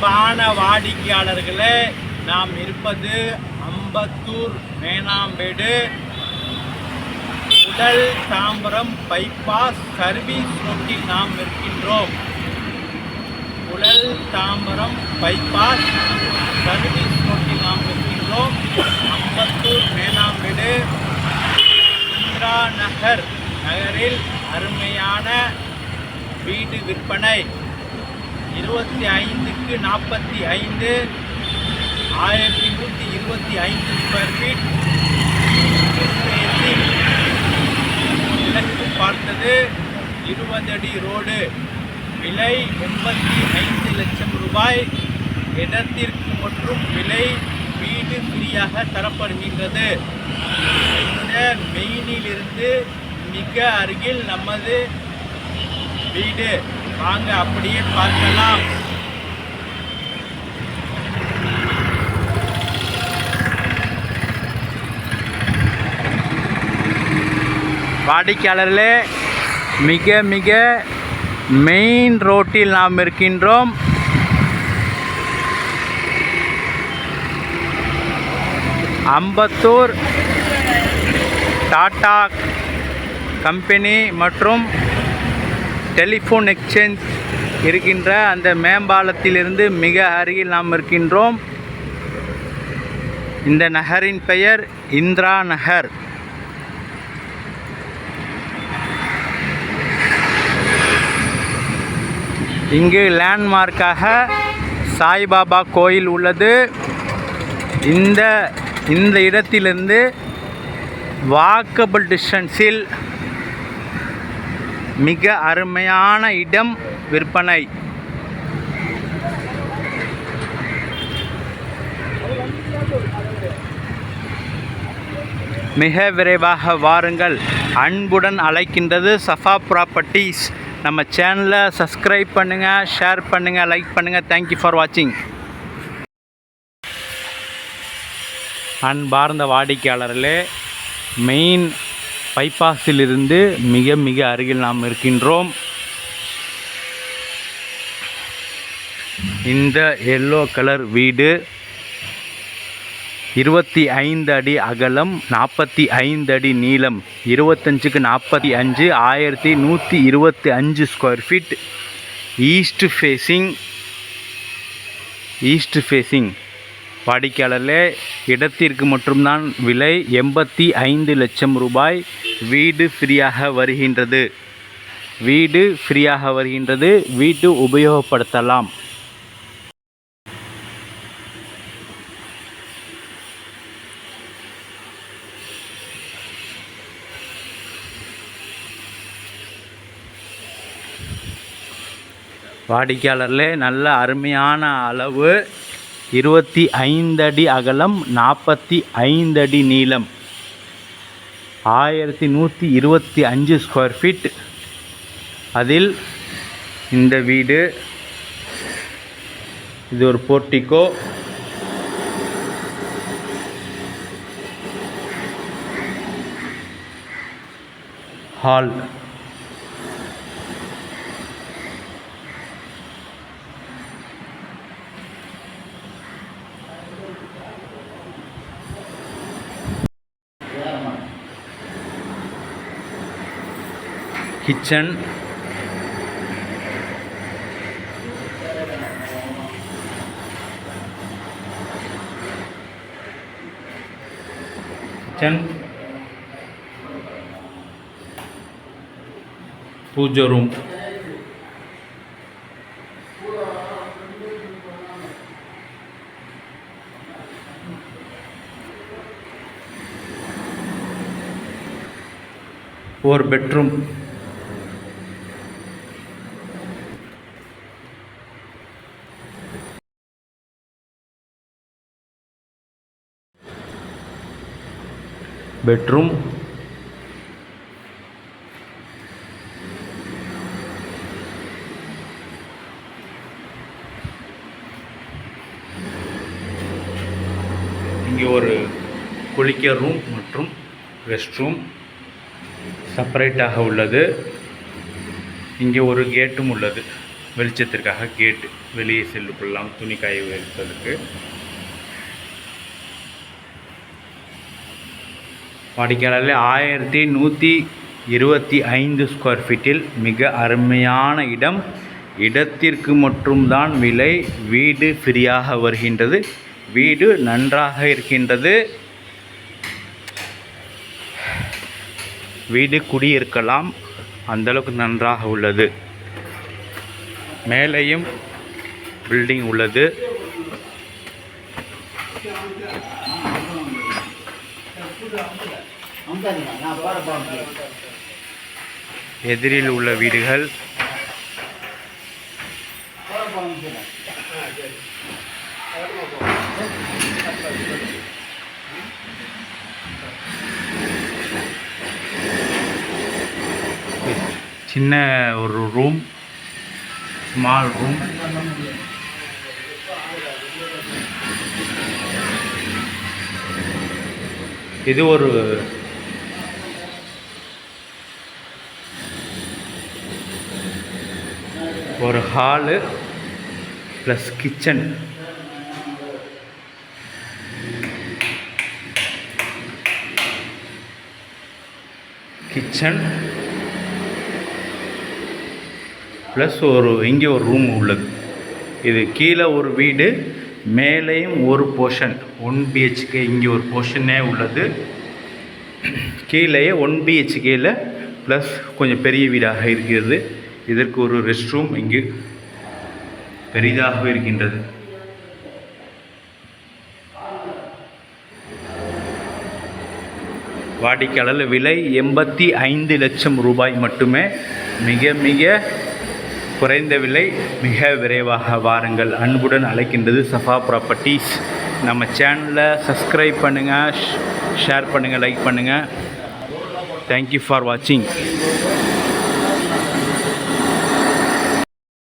அன்பான வாடிக்கையாளர்களே நாம் இருப்பது அம்பத்தூர் மேனாம்பேடு உடல் தாம்பரம் பைபாஸ் சர்வீஸ் ரோட்டில் நாம் இருக்கின்றோம் உடல் தாம்பரம் பைபாஸ் சர்வீஸ் ரோட்டில் நாம் இருக்கின்றோம் அம்பத்தூர் மேனாம்பேடு இந்திரா நகர் நகரில் அருமையான வீடு விற்பனை. இருபத்தி ஐந்துக்கு நாற்பத்தி ஐந்து. ஆயிரத்தி நூற்றி இருபத்தி ஐந்து ஸ்கொயர் ஃபீட் கிழக்கு பார்த்தது இருபது அடி ரோடு விலை எண்பத்தி ஐந்து லட்சம் ரூபாய். இடத்திற்கு மற்றும் விலை வீடு ஃப்ரீயாக தரப்படுகின்றது. இந்த மெயினிலிருந்து மிக அருகில் நமது வீடு. வாங்க அப்படியே பார்க்கலாம். வாடிக்கையாளர்களே மிக மிக மெயின் ரோட்டில் நாம் இருக்கின்றோம். அம்பத்தூர் டாடா கம்பெனி மற்றும் டெலிஃபோன் எக்ஸ்சேஞ்ச் இருக்கின்ற அந்த மேம்பாலத்திலிருந்து மிக அருகில் நாம் இருக்கின்றோம். இந்த நகரின் பெயர் இந்திரா நகர். இங்கு லேண்ட்மார்க்காக சாய்பாபா கோயில் உள்ளது. இந்த இந்த இடத்திலிருந்து வாக்கபிள் டிஸ்டன்ஸில் மிக அருமையான இடம் விற்பனை. மிக விரைவாக வாருங்கள். அன்புடன் அழைக்கின்றது சஃபா ப்ராப்பர்ட்டிஸ் நம்ம சேனலை சப்ஸ்கிரைப் பண்ணுங்கள் ஷேர் பண்ணுங்கள் லைக் பண்ணுங்கள் தேங்க்யூ ஃபார் வாட்சிங் அன்பார்ந்த வாடிக்கையாளர்களே மெயின் பைபாஸிலிருந்து மிக மிக அருகில் நாம் இருக்கின்றோம். இந்த எல்லோ கலர் வீடு இருபத்தி ஐந்து அடி அகலம் நாற்பத்தி ஐந்து அடி நீளம் இருபத்தஞ்சுக்கு நாற்பத்தி அஞ்சு ஆயிரத்தி நூற்றி இருபத்தி அஞ்சு square feet east facing east facing வாடிக்கையாளர்களே இடத்திற்கு மட்டும்தான் விலை எண்பத்தி ஐந்து லட்சம் ரூபாய் வீடு ஃப்ரீயாக வருகின்றது. வீடு ஃப்ரீயாக வருகின்றது. வீட்டு உபயோகப்படுத்தலாம். வாடிக்கையாளர்களே நல்ல அருமையான அளவு இருபத்தி ஐந்து அடி அகலம் நாற்பத்தி ஐந்து அடி நீளம். ஆயிரத்தி நூற்றி இருபத்தி அஞ்சு ஸ்கொயர் ஃபீட் அதில் இந்த வீடு இது ஒரு portico hall. Kitchen kitchen puja room ஒரு பெட்ரூம் பெட்ரூம். இங்கே ஒரு குளிக்க ரூம் மற்றும் ரெஸ்ட் ரூம் செப்பரேட்டாக உள்ளது. இங்கே ஒரு கேட்டும் உள்ளது. வெளிச்சத்திற்காக கேட்டு வெளியே செல்லு கொள்ளலாம் துணி காய வைப்பதற்கு. வாடிக்கையாளர்கள் ஆயிரத்தி நூற்றி இருபத்தி ஐந்து ஸ்கொயர் ஃபீட்டில் மிக அருமையான இடம். இடத்திற்கு மட்டும்தான் விலை வீடு ஃப்ரீயாக வருகின்றது. வீடு நன்றாக இருக்கின்றது. வீடு குடியிருக்கலாம். அந்தளவுக்கு நன்றாக உள்ளது. மேலேயும் பில்டிங் உள்ளது. எதிரில் உள்ள வீடுகள். சின்ன ஒரு ரூம் ஸ்மால் ரூம் இது ஒரு ஒரு hall plus kitchen kitchen plus ஒரு இங்கே ஒரு ரூம் உள்ளது. இது கீழே ஒரு வீடு மேலேயும் ஒரு போர்ஷன் ஒன் பிஹெச்கே இங்கே ஒரு போர்ஷனே உள்ளது. கீழேயே ஒன் பிஹெச்கேயில் ப்ளஸ் கொஞ்சம் பெரிய வீடாக இருக்கிறது. இதற்கு ஒரு ரெஸ்ட் ரூம் இங்கு பெரிதாக இருக்கின்றது. வாடிக்கையாளர் விலை எண்பத்தி ஐந்து லட்சம் ரூபாய் மட்டுமே. மிக மிக குறைந்த விலை. மிக விரைவாக வாருங்கள். அன்புடன் அழைக்கின்றது சஃபா ப்ராப்பர்ட்டிஸ் நம்ம சேனலை சப்ஸ்கிரைப் பண்ணுங்கள் ஷேர் பண்ணுங்கள் லைக் பண்ணுங்கள் தேங்க்யூ ஃபார் வாட்சிங்